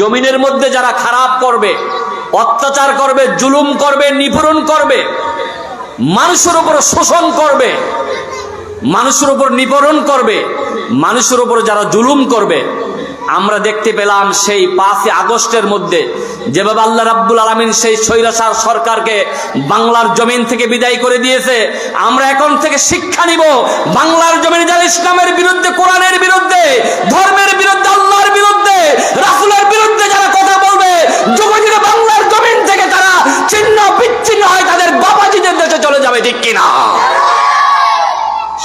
জমিনের মধ্যে যারা খারাপ করবে, অত্যাচার করবে, জুলুম করবে নিপূরণ করবে, মানুষের উপর শোষণ করবে, মানুষের উপর নিপরণ করবে, মানুষের উপর যারা জুলুম করবে, আমরা দেখতে পেলাম সেই পাঁচই আগস্টের মধ্যে যেভাবে আল্লাহ রাব্বুল আলমিন সেই স্বৈরাচার সরকারকে বাংলার জমিন থেকে বিদায় করে দিয়েছে, আমরা এখন থেকে শিক্ষা নিব, বাংলার জমিনে যারা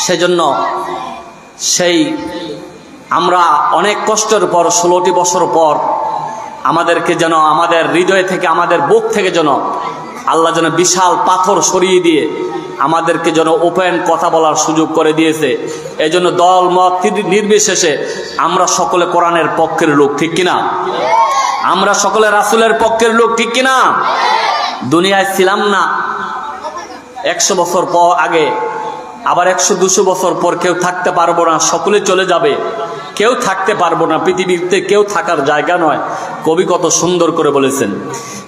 সেজন্য সেই আমরা অনেক কষ্টের পর, ষোলোটি বছর পর আমাদেরকে যেন আমাদের হৃদয় থেকে, আমাদের বুক থেকে যেন আল্লাহ যেন বিশাল পাথর সরিয়ে দিয়ে আমাদেরকে যেন ওপেন কথা বলার সুযোগ করে দিয়েছে। এই জন্য দল, মত নির্বিশেষে আমরা সকলে কোরআনের পক্ষের লোক, ঠিক কিনা? আমরা সকলে রাসুলের পক্ষের লোক, ঠিক কিনা? দুনিয়ায় ছিলাম না। একশো বছর পর আগে আবার একশো দুশো বছর পর কেউ থাকতে পারব না, সকলে চলে যাবে। কেউ থাকতে পারব না, পৃথিবীতে কেউ থাকার জায়গা নয়। কবি কত সুন্দর করে বলেছেন,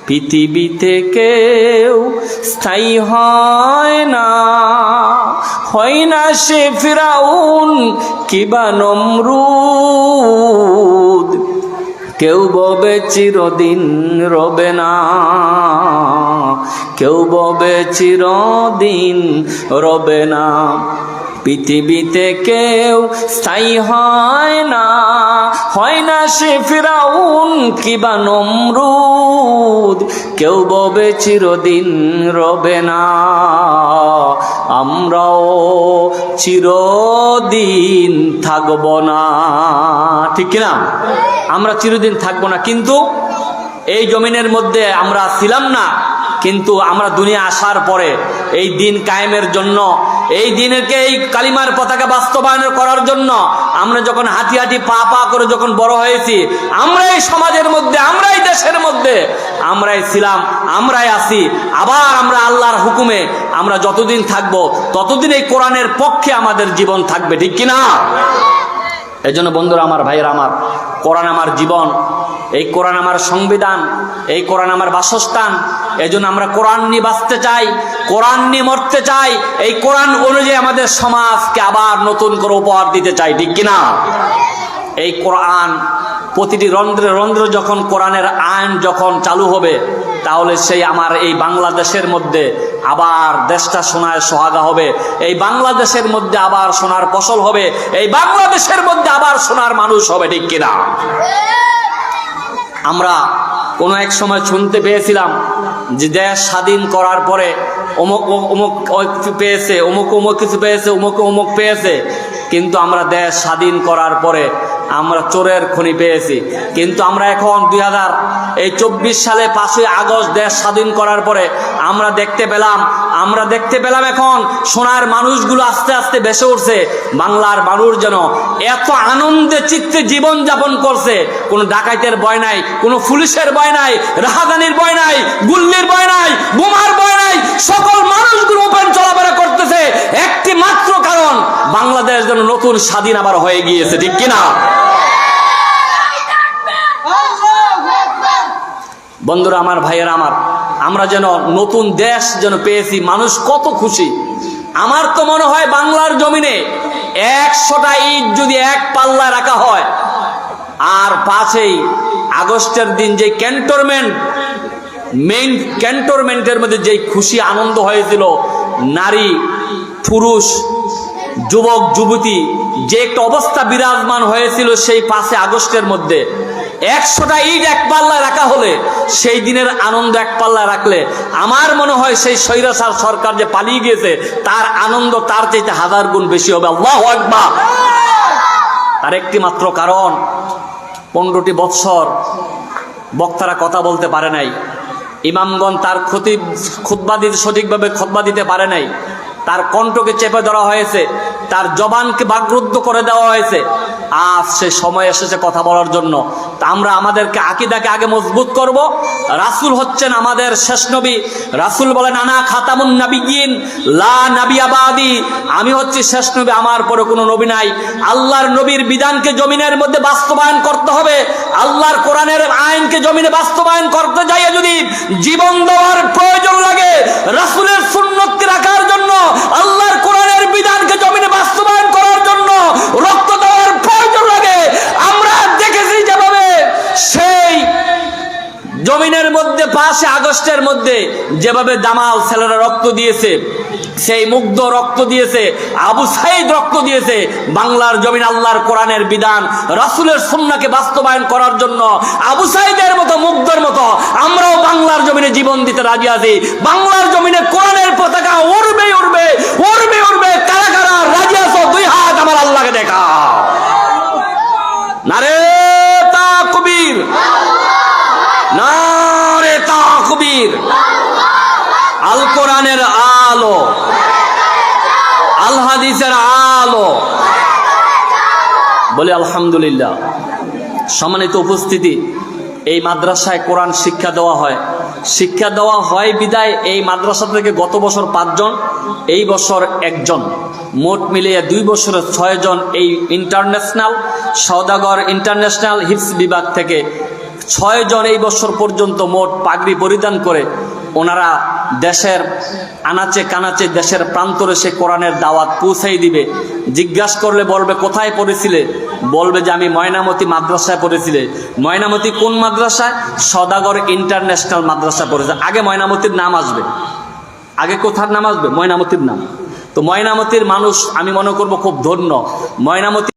পৃথিবীতে কেউ স্থায়ী হয় না হয় না সে ফিরাউন কিবা নমরুদ? কেউ ববে চিরদিন রবে না। কেউ ববে চিরদিন রবে না। পৃথিবীতে কেউ স্থায়ী হয় না। হয় না সে ফিরাউন কিবা নমরুদ। কেউ ববে চিরদিন রবে না। আমরাও চিরদিন থাকব না। ঠিক কিনা আমরা চিরদিন থাকব না। কিন্তু এই জমিনের মধ্যে আমরা ছিলাম না। কিন্তু আমরা দুনিয়া আসার পরে এই দিন কায়েমের জন্য এই দিনকে এই কালিমার পতাকা বাস্তবায়ন করার জন্য আমরা যখন হাঁটি হাঁটি পা পা করে যখন বড় হয়েছি, আমরাই সমাজের মধ্যে, আমরাই দেশের মধ্যে, আমরাই ছিলাম, আমরাই আছি, আবার আমরা আল্লাহর হুকুমে আমরা যতদিন থাকব, ততদিন এই কোরআনের পক্ষে আমাদের জীবন থাকবে, ঠিক কিনা? এই জন্য বন্ধুরা, আমার ভাইয়েরা, আমার কোরআন আমার জীবন এই কোরআন আমার সংবিধান, এই কোরআন আমার বাসস্থান এই আমরা কোরআন নিয়ে বাঁচতে চাই, কোরআন নিয়ে মরতে চাই, এই কোরআন অনুযায়ী আমাদের সমাজকে আবার নতুন করে উপহার দিতে চাই, ঠিক কিনা? এই কোরআন, প্রতিটি রন্ধ্রে রন্ধ্রে যখন কোরআনের আইন যখন চালু হবে, তাহলে সেই আমার এই বাংলাদেশের মধ্যে আবার দেশটা সোনায় সোহাগা হবে, এই বাংলাদেশের মধ্যে আবার সোনার ফসল হবে, এই বাংলাদেশের মধ্যে আবার সোনার মানুষ হবে, ঠিক কিনা? আমরা কোনো এক সময় শুনতে পেয়েছিলাম যে দেশ স্বাধীন করার পরে অমুক অমুক কিছু পেয়েছে, অমুক অমুক কিছু পেয়েছে, অমুক অমুক পেয়েছে। কিন্তু আমরা দেশ স্বাধীন করার পরে আমরা চোরের খনি পেয়েছি। কিন্তু আমরা এখন দুই হাজার, এই চব্বিশ সালে পাঁচই আগস্ট দেশ স্বাধীন করার পরে আমরা দেখতে পেলাম, আমরা দেখতে পেলাম এখন সোনার মানুষগুলো আস্তে আস্তে বেসে উঠছে। বাংলার মানুষ যেন এত আনন্দে চিত্তে জীবন যাপন করছে। কোনো ডাকাইতের ভয় নাই, কোনো পুলিশের ভয় নাই, রাহাদানির ভয় নাই, গুল্লির ভয় যেন নতুন স্বাধীন আবার হয়ে গিয়েছে, ঠিক কিনা? বন্ধুরা, আমার ভাইয়েরা, আমার, আমরা যেন নতুন দেশ যেন পেয়েছি, মানুষ কত খুশি। আমার তো মনে হয় বাংলার জমিনে একশোটা ইট যদি এক পাল্লায় রাখা হয়, আর পাশেই আগস্টের দিন যে ক্যান্টনমেন্ট, মেইন ক্যান্টনমেন্টের মধ্যে যেই খুশি, আনন্দ হয়েছিল, নারী, পুরুষ যুবক, যুবতী, যে একটা অবস্থা বিরাজমান হয়েছিল সেই পাঁচে আগস্টের মধ্যে। একশোটা ইট এক পাল্লায় রাখা হলে, সেই দিনের আনন্দ এক পাল্লায় রাখলে, আমার মনে হয় সেই স্বৈরাচার সরকার যে পালিয়ে গিয়েছে, তার আনন্দ তার চাইতে হাজার গুণ বেশি হবে। আল্লাহ আকবার! তার একটি মাত্র কারণ, পনেরোটি বৎসর বক্তারা কথা বলতে পারে নাই। ইমামগণ তার ক্ষতি খুতবা দিতে সঠিকভাবে খতবা দিতে পারে নাই। তার কণ্ঠকে চেপে ধরা হয়েছে, তার জবানকে বাগরুদ্ধ করে দেওয়া হয়েছে। আজ সে সময় এসেছে কথা বলার জন্য। তা আমরা আমাদেরকে আকিদাকে আগে মজবুত করব। রাসূল হচ্ছেন আমাদের শেষ নবী। রাসূল বলেন, আনা খাতামুন নাবিয়িন লা নাবিয়াবাদি। আমি হচ্ছি শেষ নবী, আমার পরে কোনো নবী নাই। আল্লাহর নবীর বিধানকে জমিনের মধ্যে বাস্তবায়ন করতে হবে। আল্লাহর কোরআনের আইনকে জমিনে বাস্তবায়ন করতে যাইয়ে যদি জীবন দেওয়ার প্রয়োজন লাগে, রাসূলের সুন্নতকে রাখার জন্য আল্লাহর কোরআনের বিধানকে জমিনে বাস্তবায়ন করার জন্য রক্ত দেওয়ার প্রয়োজন লাগে আমরা দেখেছি যেভাবে সেই জমিনের মধ্যে পাশে আগস্টের মধ্যে যেভাবে দামাল ছেলেরা রক্ত দিয়েছে, সেই মুগ্ধ রক্ত দিয়েছে, আবু সাইদ রক্ত দিয়েছে, বাংলার জমিন আল্লাহর কোরআনের বিধান, রাসূলের সুন্নাহকে বাস্তবায়ন করার জন্য, আবু সাইদের মতো মুগ্ধর মতো আমরাও বাংলার জমিনে জীবন দিতে রাজি আছি। বাংলার জমিনে কোরআনের পতাকা উড়বে উড়বে উড়বে উড়বে কারা কারা রাজি আছো দুই হাত আমার আল্লাহকে দেখা নারে তাকবীর নারে তাকবীর আল কোরআনের আলো আল আলো। বলে, আলহামদুলিল্লাহ। সম্মানিত উপস্থিতি, এই মাদ্রাসায় কোরআন শিক্ষা দেওয়া হয়। শিক্ষা দেওয়া হয় বিদায় এই মাদ্রাসা থেকে গত বছর পাঁচজন, এই বছর একজন। মোট মিলিয়ে দুই বছরে ছয়জন এই ইন্টারন্যাশনাল সৌদাগর ইন্টারন্যাশনাল হিপস বিভাগ থেকে ছয়জন এই বছর পর্যন্ত মোট পাগড়ি পরিধান করে ওনারা দেশের আনাচে কানাচে দেশের প্রান্তরে সে কোরআনের দাওয়াত পৌঁছাই দিবে। জিজ্ঞাসা করলে বলবে, কোথায় পড়েছিলে? বলবে যে, আমি ময়নামতি মাদ্রাসায় পড়েছিলে। ময়নামতি কোন মাদ্রাসায়? সদাগর ইন্টারন্যাশনাল মাদ্রাসায় পড়েছে। আগে ময়নামতির নাম আসবে। আগে কোথার নাম আসবে? ময়নামতির নাম। তো ময়নামতির মানুষ, আমি মনে করব, খুব ধন্য। ময়নামতি